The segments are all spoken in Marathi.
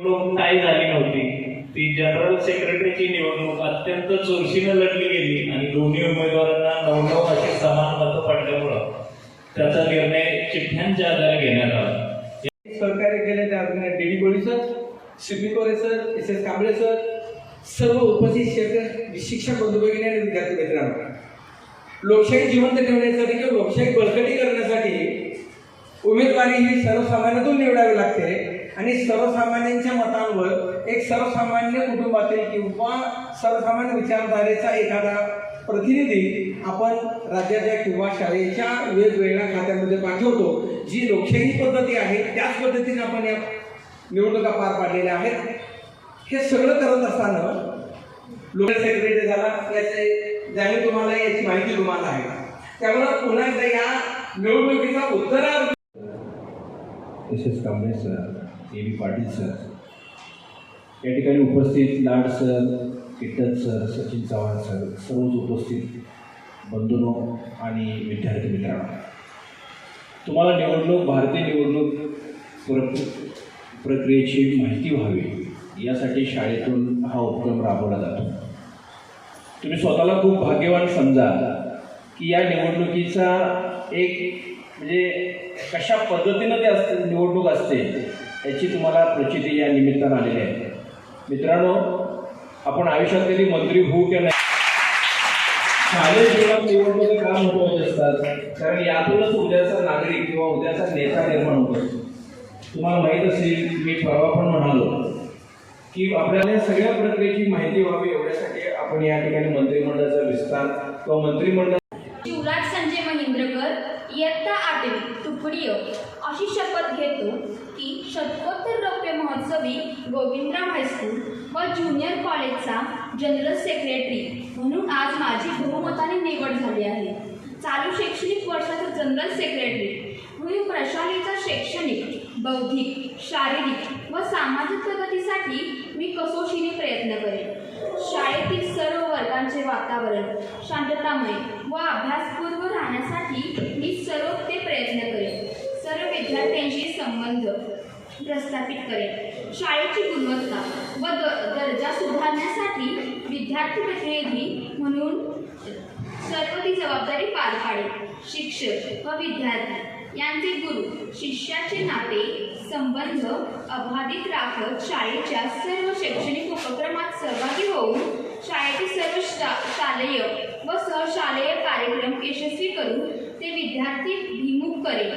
निवडणूक काय झाली नव्हती? ती जनरल सेक्रेटरीची निवडणूक अत्यंत चुरशीनं लढली गेली आणि दोन्ही उमेदवारांना नऊ नऊ अशी समान मतं पडल्यामुळं त्याचा निर्णय चिठ्ठ्यांच्या आधारे घेण्यात आला. सहकार्य केले त्या D D Koli sir Shipi Kore sir S S Kamble sir सर्व उपस्थित शिक्षक शिक्षक बंधू भगिनी आणि विद्यार्थी मित्रांना. लोकशाही जिवंत ठेवण्यासाठी किंवा लोकशाही बळकटी करण्यासाठी उमेदवारी ही सर्वसामान्यातून निवडावी लागते. आणि सर्वसामान्यांच्या मतांवर एक सर्वसामान्य कुटुंबातील किंवा सर्वसामान्य विचारधारेचा एखादा प्रतिनिधी आपण राज्याच्या किंवा शाळेच्या वेगवेगळ्या खात्यामध्ये पाठवतो. जी लोकशाही पद्धती आहे त्याच पद्धतीने आपण या निवडणुका पार पाडलेल्या आहेत. हे सगळं करत असताना लोकल सेक्रेटरी झाला याचे ज्याने तुम्हाला याची माहिती तुम्हाला आहे. त्यामुळे पुन्हा एकदा या निवडणुकीचा उत्तरार्थ S Kamble sir A B Patil sir. या ठिकाणी उपस्थित Lad sir Kittan sir Sachin Chavan sir सर्वच उपस्थित बंधूनो आणि विद्यार्थी मित्रांनो. तुम्हाला निवडणूक भारतीय निवडणूक प्र प्रक्रियेची माहिती व्हावी यासाठी शाळेतून हा उपक्रम राबवला जातो. तुम्ही स्वतःला खूप भाग्यवान समजा की या निवडणुकीचा एक म्हणजे कशा पद्धतीनं ते असते निवडणूक असते याची तुम्हाला प्रचिती या निमित्तानं आलेली आहे. मित्रांनो आपण आयुष्यात कधी मंत्री होऊ की नाही? शालेय जीवनात निवडणुका काम महत्त्वाचे असतात? कारण यातूनच उद्याचा नागरिक किंवा उद्याचा नेता निर्माण होतो. तुम्हाला माहीत असेल मी परवा पण म्हणालो की आपल्याला या सगळ्या प्रक्रियेची माहिती व्हावी एवढ्यासाठी आपण या ठिकाणी मंत्रिमंडळाचा विस्तार किंवा मंत्रिमंडळ शिवराज संजय महेंद्रकर इयत्ता आठवी तुकडी अशी शपथ घेतो की शतकोत्तर रौप्य महोत्सवी गोविंदराव हायस्कूल व ज्युनियर कॉलेजचा जनरल सेक्रेटरी म्हणून आज माझी बहुमताने निवड झाली आहे. चालू शैक्षणिक वर्षाचा जनरल सेक्रेटरी म्हणून प्रशालीचा शैक्षणिक बौद्धिक शारीरिक व सामाजिक प्रगतीसाठी मी कसोशीने प्रयत्न करेन. शाळेतील सर्व वर्गांचे वातावरण शांततामय व अभ्यासपूर्व राहण्यासाठी मी सर्व ते प्रयत्न करेन. विद्यार्थ्यांशी संबंध प्रस्थापित करेल. शाळेची गुणवत्ता व द दर्जा सुधारण्यासाठी विद्यार्थी प्रतिनिधी म्हणून सर्व ती जबाबदारी पार पाडेल शिक्षक व विद्यार्थी यांचे गुरु शिष्याचे नाते संबंध अबाधित राखत शाळेच्या सर्व शैक्षणिक उपक्रमात सहभागी होऊन शाळेचे सर्व शा शालेय व सहशालेय कार्यक्रम यशस्वी करून ते विद्यार्थी भिमुख करेल.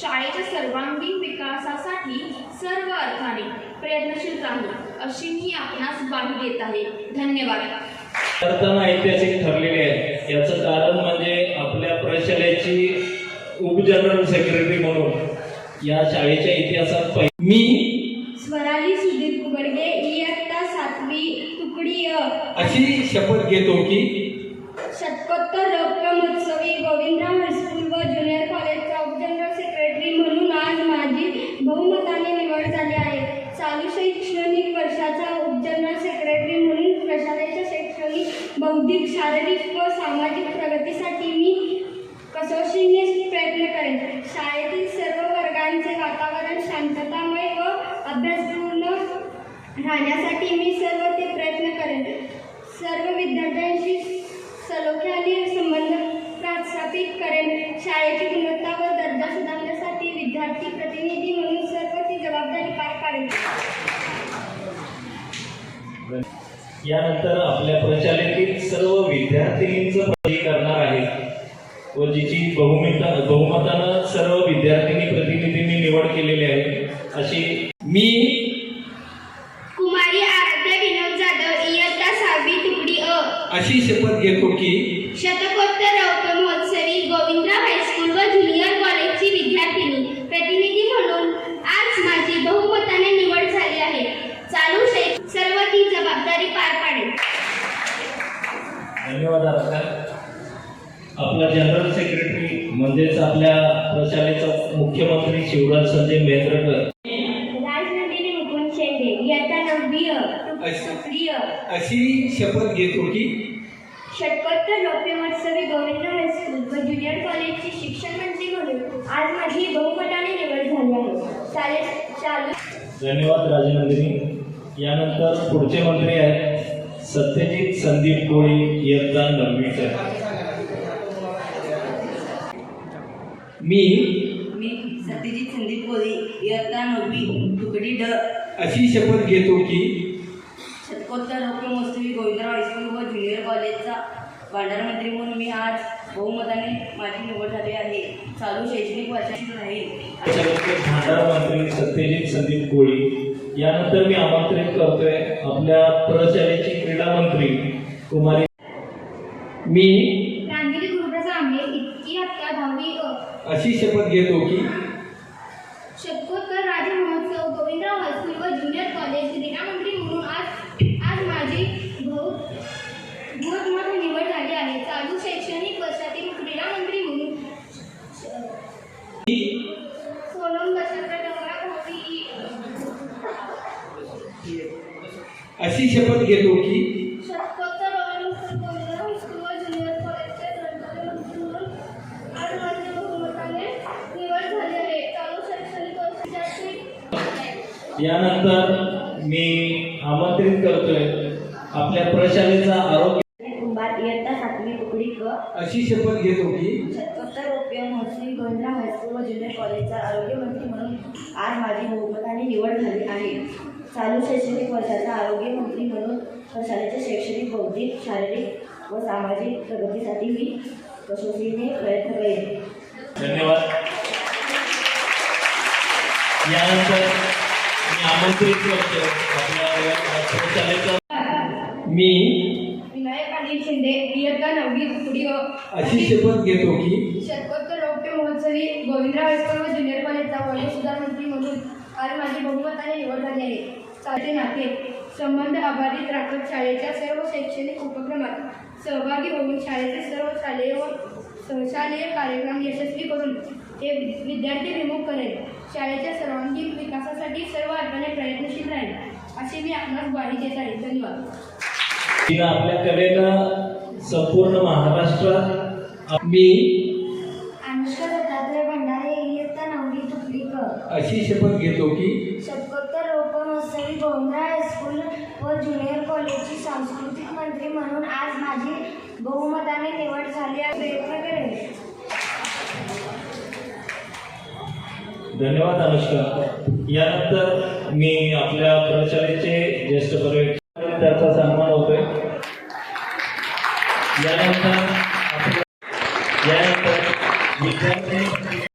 शाळेच्या सर्वांगीण विकासासाठी सर्व अर्थाने प्रयत्नशील राहू अशी मी आपणास ग्वाही देत आहे. धन्यवाद. करताना ऐतिहासिक ठरलेले आहेत. याचं कारण म्हणजे आपल्या प्रशालेची उपजनरल सेक्रेटरी म्हणून या शाळेच्या इतिहासात मी स्वराली सुधीर कुबडगे इयत्ता सातवी तुकडी अशी शपथ घेतो की शतकोत्तर रौप्य महोत्सवी गोविंदराव हायस्कूल व ज्युनियर कॉलेजचा उपजनरल सेक्रेटरी म्हणून आज माझी बहुमताने निवड झाली आहे चालू शैक्षणिक वर्षाचा उपजनरल सेक्रेटरी म्हणून प्रशालेच्या शैक्षणिक बौद्धिक शारीरिक व सामाजिक प्रगतीसाठी मी कसोशीने प्रयत्न करेन. शाळेतील सर्व वर्गांचे वातावरण शांततामय व अभ्यासपूर्ण राहण्यासाठी मी सर्व ते प्रयत्न करेन. सर्व विद्यार्थ्यांशी सलोख्याने संबंध प्रस्थापित करेन. शाळेची गुणवत्ता व दर्जा सुधारण्यासाठी विद्यार्थी प्रतिनिधी म्हणून सर्व ती जबाबदारी पार पाडेल यानंतर आपल्या प्रशालेतील सर्व विद्यार्थिनींचं प्रति करणार आहे. व जिची बहुमता बहुमतानं सर्व विद्यार्थिनी प्रतिनिधींनी निवड केलेली आहे. अशी मी कुमारी आराध्या विनोद जाधव इयत्ता सहावी तुकडी अ अशी शपथ घेतो की शतकोत्तर रौप्य महोत्सवी गोविंदराव हायस्कूल व ज्युनियर कॉलेजची विद्यार्थिनी प्रतिनिधी म्हणून आज माझी बहुमताने निवड झाली आहे चालू शै सर्व ती जबाबदारी पार पाडेल आपला जनरल सेक्रेटरी म्हणजेच आपल्या प्रशालेचा मुख्यमंत्री शिवराज संजय मेहत्रकर अशी शपथ घेतो की षटकोत्तर रौप्य महोत्सवी गोविंदराव हायस्कूल व ज्युनियर कॉलेजची शिक्षण मंत्री म्हणून आज माझी बहुमताने निवड झाली आहे. चालेल चालू धन्यवाद राजनंदिनी. यानंतर पुढचे मंत्री आहेत. सत्यजित संदीप कोळी इयत्ता नववीकर मी? मी सत्यजित संदीप कोळी इयत्ता नववी तुकडी ड. अशी शपथ घेतो की शतकोत्तर रौप्य महोत्सवी गोविंदराव हायस्कूल व ज्युनियर कॉलेजचा भांडार मंत्री म्हणून मी आज बहुमताने माझी निवड झाली आहे. चालू शैक्षणिक वर्षाची राहील. त्याच्यानंतर भांडार मंत्री सत्यजित संदीप कोळी यानंतर मी आमंत्रित करतोय आपल्या प्रशालेची क्रीडा मंत्री कुमारी मी प्रांजली गुरुप्रसाद आंबे इयत्ता दहावी अ. अशी शपथ घेतो की शतकोत्तर राज्य महोत्सव गोविंदराव हायस्कूल व ज्युनियर कॉलेज क्रीडा मंत्री म्हणून आज आज माझी भाऊ बहुमत निवड झाली आहे चालू शैक्षणिक वर्षातील क्रीडा मंत्री म्हणून सोनम दशरथ डोंगरा भावी अशी शपथ घेतो की शतकोत्तर गोविंदराव हायस्कूल व ज्युनियर कॉलेजचे ग्रंथालय मंत्री म्हणून आज माझ्या बहुमताने निवड झाली आहे चालू शैक्षणिक वर्षाची यानंतर मी आमंत्रित करतोय आपल्या प्रशालेचा आरोग्य कुंभार इयत्ता सातवी तुकडी क. अशी शपथ घेतो की शतकोत्तर रौप्य महोत्सवी गोविंदराव हायस्कूल व ज्युनियर कॉलेजचा आरोग्यमंत्री म्हणून आज माझी बहुमताने निवड झाली आहे. चालू शैक्षणिक वर्षाचा आरोग्यमंत्री म्हणून शाळेच्या शैक्षणिक बौद्धिक शारीरिक व सामाजिक प्रगतीसाठी मी कसोशीने प्रयत्न करेन. धन्यवाद. यानंतर मी आमंत्रित करतो आपल्या प्रशालेचा मी विनायक अनिल शिंदे इयत्ता नववी अ अशी शपथ घेतो की शतकोत्तर रौप्य महोत्सवी गोविंदराव हायस्कूल व ज्युनियर कॉलेजचा कॉलेज सुधार मंत्री म्हणून आज माझी बहुमताने निवड झाली आहे. चालते नाते संबंध अबाधित राखत शाळेच्या सर्व शैक्षणिक उपक्रमात सहभागी होऊन शाळेचे सर्व शालेय व सहशालेय कार्यक्रम यशस्वी करून ते विद्यार्थी विमुख करेल. शाळेच्या सर्वांगीण विकासासाठी सर्व अर्थाने प्रयत्नशील राहील अशी मी आपणास ग्वाही देत आहे. धन्यवाद. तिनं आपल्या कलेनं संपूर्ण महाराष्ट्रात मी अशी शपथ घेतो की रोपण हायस्कूल व ज्युनियर कॉलेजची सांस्कृतिक मंत्री म्हणून आज माझी बहुमताने निवड झाली आहे. प्रयत्न करेन धन्यवाद अनुष्का. यानंतर मी आपल्या प्रशालेचे ज्येष्ठ पर्यवेक्षक त्याचा सन्मान होतोय. यानंतर यानंतर विद्यार्थी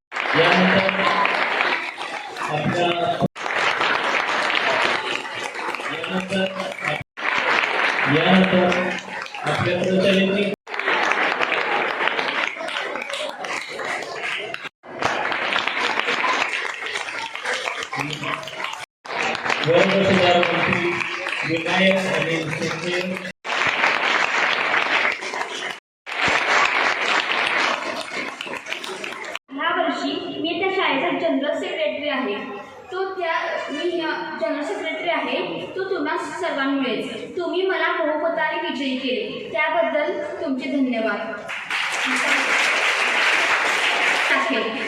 तुम्हा सर्वांमुळेच तुम्ही मला बहुमताने विजयी केले. त्याबद्दल तुमचे धन्यवाद.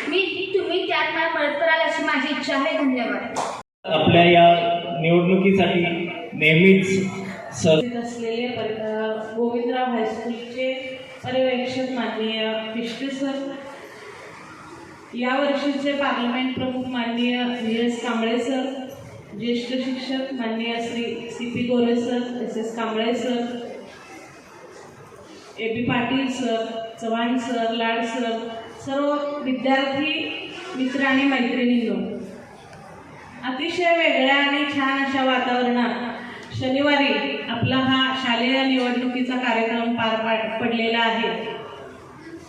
मी मी तुम्ही त्यात मला मदत कराल अशी माझी इच्छा आहे. धन्यवाद. आपल्या या निवडणुकीसाठी नेहमीच असलेले गोविंदराव हायस्कूलचे पर्यवेक्षक माननीय पिष्टे सर यावर्षीचे पार्लमेंट प्रमुख माननीय नीरज कांबळे सर ज्येष्ठ शिक्षक माननीय Shri C P Gore sir S S Kamble sir A P Patil sir Chavan sir Lad sir सर्व विद्यार्थी मित्र आणि मैत्रिणींनो अतिशय वेगळ्या आणि छान अशा वातावरणात शनिवारी आपला हा शालेय निवडणुकीचा कार्यक्रम पार पाड पडलेला आहे.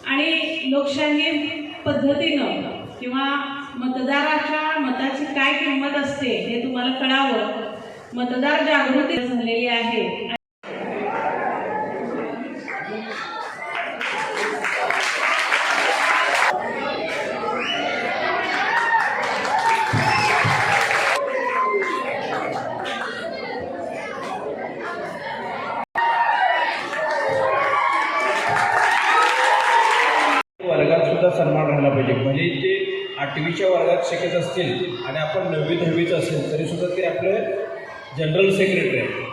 आणि लोकशाही पद्धतीनं किंवा मतदाराच्या मताची काय किंमत असते हे तुम्हाला कळावं. मतदार जागृती झालेली आहे. आठवीच्या वर्गात शिकत असतील आणि आपण नववी दहावीचं असेल तरीसुद्धा ते आपले जनरल सेक्रेटरी आहे